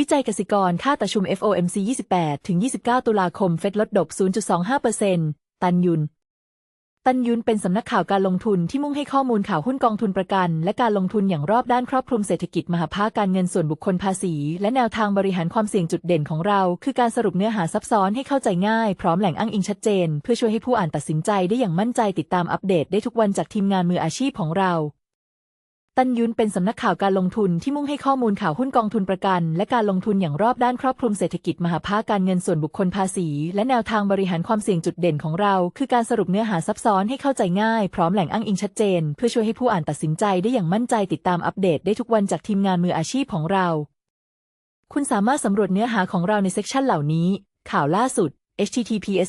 วิจัยกสิกรค่าประชุม FOMC 28 ถึง 29 ตุลาคม เฟดลดดอก 0.25%ตันยุน ตันยุนเป็นสำนักข่าวการลงทุนที่มุ่งให้ข้อมูลข่าวหุ้นกองทุนประกัน และการลงทุนอย่างรอบด้านครอบคลุมเศรษฐกิจมหาภาคการเงินส่วนบุคคลภาษี และแนวทางบริหารความเสี่ยงจุดเด่นของเรา คือการสรุปเนื้อหาซับซ้อนให้เข้าใจง่าย พร้อมแหล่งอ้างอิงชัดเจน เพื่อช่วยให้ผู้อ่านตัดสินใจได้อย่างมั่นใจติดตามอัปเดตได้ทุกวันจากทีมงานมืออาชีพของเรา ตันยุนเป็นสำนักข่าวการลงทุนที่มุ่งให้ข้อมูลข่าวหุ้นกองทุนประกัน และการลงทุนอย่างรอบด้านครอบคลุมเศรษฐกิจมหาภาคการเงินส่วนบุคคลภาษี และแนวทางบริหารความเสี่ยงจุดเด่นของเรา คือการสรุปเนื้อหาซับซ้อนให้เข้าใจง่าย พร้อมแหล่งอ้างอิงชัดเจน เพื่อช่วยให้ผู้อ่านตัดสินใจได้อย่างมั่นใจติดตามอัปเดตได้ทุกวันจากทีมงานมืออาชีพของเรา คุณสามารถสำรวจเนื้อหาของเราในเซกชันเหล่านี้ ข่าวล่าสุด https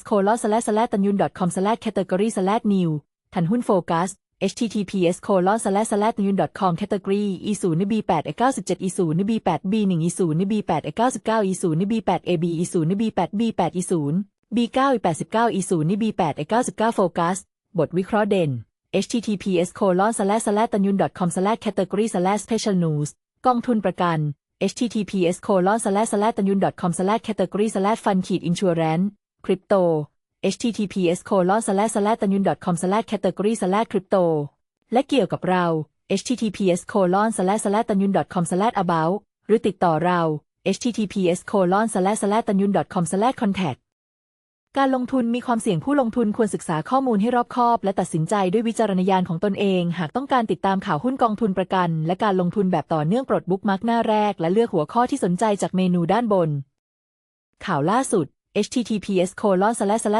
tan yun com category new ทันหุ้นโฟกัส https colon slash slash n com category e 0 b 8 e 9 7 e 0 b 8 b 1 e 0 b 8 e 9 9 e 0 b 8 a b e 0 b 8 b 8 e 0 b 9 e 8 9 e 0 b 8 e 9 9โฟกัสบทวิเคราะห์เด่น https colon slash slash n com slash category slash special news กองทุนประกัน https colon slash slash n com slash category slash fund insurance crypto ริปโต https tan yun com category crypto และเกี่ยวกับเรา https tan yun com about หรือติดต่อเรา https tan yun com contact การลงทุนมีความเสี่ยงผู้ลงทุนควรศึกษาข้อมูลให้รอบคอบ และตัดสินใจด้วยวิจารณญาณของตนเอง หากต้องการติดตามข่าวหุ้นกองทุนประกัน และการลงทุนแบบต่อเนื่องปลดบุ๊กมาร์กหน้าแรก และเลือกหัวข้อที่สนใจจากเมนูด้านบน ข่าวล่าสุด https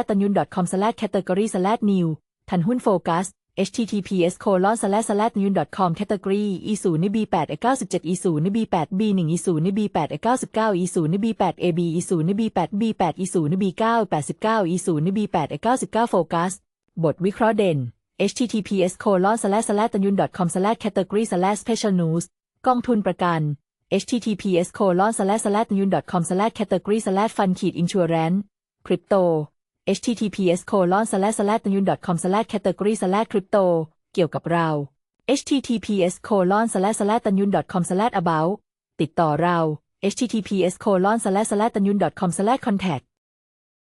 tan yun com category new ทันหุ้นโฟกัส https tan yun com category e 0 b 8 97 e 0 b 8 b 1 e 0 b 8 99 e 0 b 8 ab e 0 b 8 b 8 e 0 b 9 89 e 0 b 8 99โฟกัสบทวิเคราะห์เด่น https tan yun com category special news กองทุนประกัน https tan yun com category fund insurance crypto https tan yun com category crypto เกี่ยวกับเรา https tan yun com about ติดต่อเรา https tan yun com contact